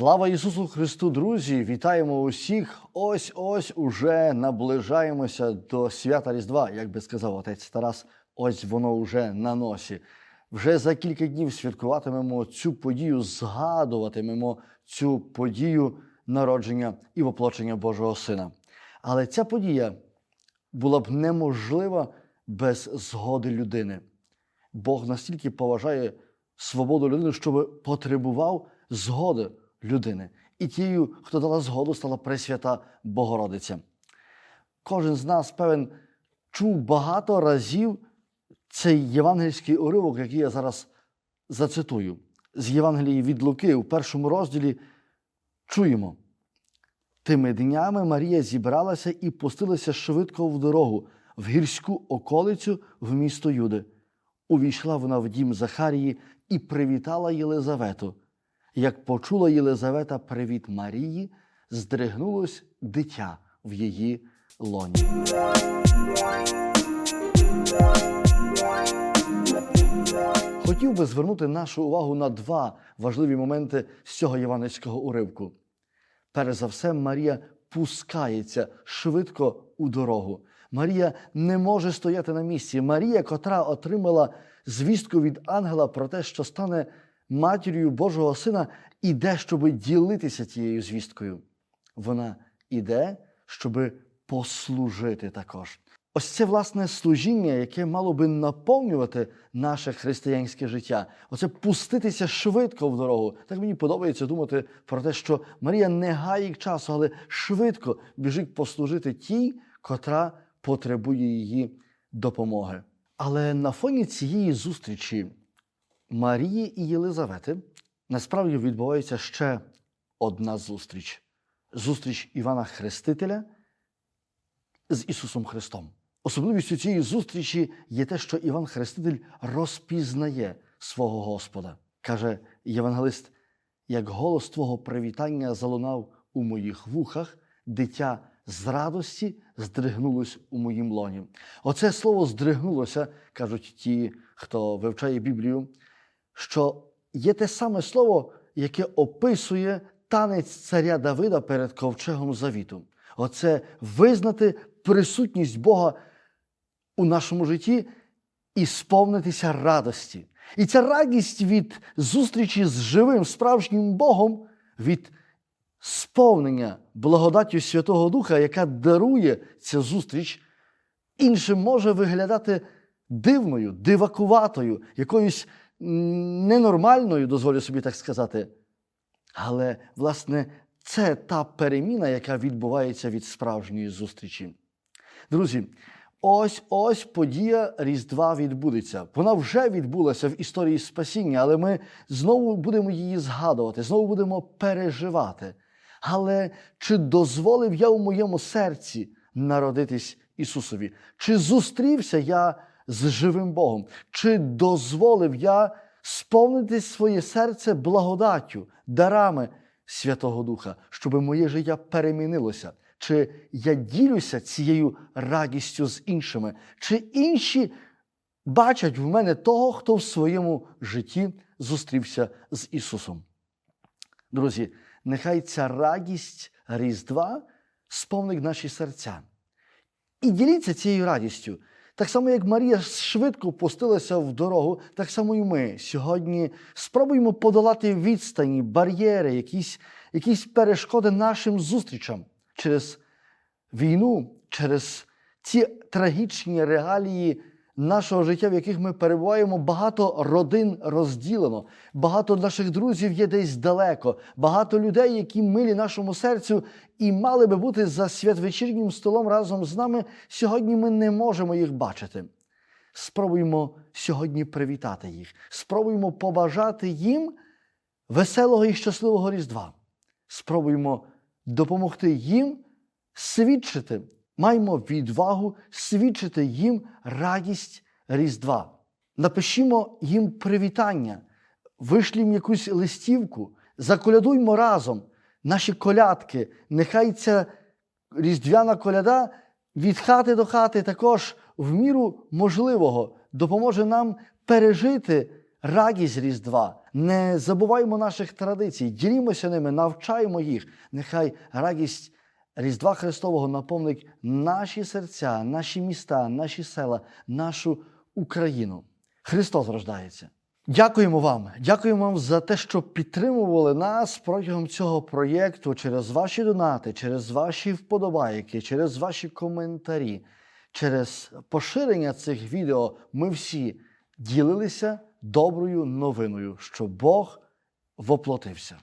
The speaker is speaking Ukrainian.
Слава Ісусу Христу, друзі! Вітаємо усіх! Ось ось уже наближаємося до свята Різдва, як би сказав отець Тарас. Ось воно вже на носі. Вже за кілька днів святкуватимемо цю подію, згадуватимемо цю подію народження і воплочення Божого Сина. Але ця подія була б неможлива без згоди людини. Бог настільки поважає свободу людини, щоб потребував згоди людини. І тією, хто дала згоду, стала Пресвята Богородиця. Кожен з нас, певен, чув багато разів цей євангельський уривок, який я зараз зацитую. З Євангелії від Луки у першому розділі чуємо. Тими днями Марія зібралася і пустилася швидко в дорогу, в гірську околицю в місто Юди. Увійшла вона в дім Захарії і привітала Єлизавету. Як почула Єлизавета привіт Марії, здригнулось дитя в її лоні. Хотів би звернути нашу увагу на два важливі моменти з цього євангельського уривку. Перш за все, Марія пускається швидко у дорогу. Марія не може стояти на місці. Марія, котра отримала звістку від ангела про те, що стане матір'ю Божого Сина, іде, щоб ділитися цією звісткою. Вона іде, щоб послужити також. Ось це власне служіння, яке мало би наповнювати наше християнське життя. Оце пуститися швидко в дорогу. Так мені подобається думати про те, що Марія не гаїть часу, але швидко біжить послужити тій, котра потребує її допомоги. Але на фоні цієї зустрічі Марії і Єлизавети насправді відбувається ще одна зустріч зустріч Івана Хрестителя з Ісусом Христом. Особливістю цієї зустрічі є те, що Іван Хреститель розпізнає свого Господа. Каже євангелист: як голос Твого привітання залунав у моїх вухах, дитя з радості здригнулось у моїм лоні. Оце слово здригнулося, кажуть ті, хто вивчає Біблію, що є те саме слово, яке описує танець царя Давида перед ковчегом завіту. Оце визнати присутність Бога у нашому житті і сповнитися радості. І ця радість від зустрічі з живим справжнім Богом, від сповнення благодаттю Святого Духа, яка дарує ця зустріч, іншим може виглядати дивною, дивакуватою, якоюсь ненормальною, дозволю собі так сказати. Але, власне, це та переміна, яка відбувається від справжньої зустрічі. Друзі, ось ось подія Різдва відбудеться. Вона вже відбулася в історії спасіння, але ми знову будемо її згадувати, знову будемо переживати. Але чи дозволив я у моєму серці народитись Ісусові? Чи зустрівся я з живим Богом? Чи дозволив я сповнити своє серце благодаттю, дарами Святого Духа, щоб моє життя перемінилося? Чи я ділюся цією радістю з іншими? Чи інші бачать в мене того, хто в своєму житті зустрівся з Ісусом? Друзі, нехай ця радість Різдва сповнить наші серця. І діліться цією радістю. Так само, як Марія швидко пустилася в дорогу, так само і ми сьогодні спробуємо подолати відстані, бар'єри, якісь, якісь перешкоди нашим зустрічам через війну, через ці трагічні реалії нашого життя, в яких ми перебуваємо, багато родин розділено, багато наших друзів є десь далеко, багато людей, які милі нашому серцю і мали би бути за святвечірнім столом разом з нами. Сьогодні ми не можемо їх бачити. Спробуємо сьогодні привітати їх, спробуємо побажати їм веселого і щасливого Різдва. Спробуємо допомогти їм свідчити, маємо відвагу свідчити їм радість Різдва. Напишімо їм привітання, вишлім якусь листівку, заколядуймо разом наші колядки. Нехай ця різдвяна коляда від хати до хати також в міру можливого допоможе нам пережити радість Різдва, не забуваймо наших традицій, ділімося ними, навчаємо їх. Нехай радість Різдва Христового наповнить наші серця, наші міста, наші села, нашу Україну. Христос рождається. Дякуємо вам, дякуємо вам за те, що підтримували нас протягом цього проєкту через ваші донати, через ваші вподобайки, через ваші коментарі, через поширення цих відео. Ми всі ділилися доброю новиною, що Бог воплотився.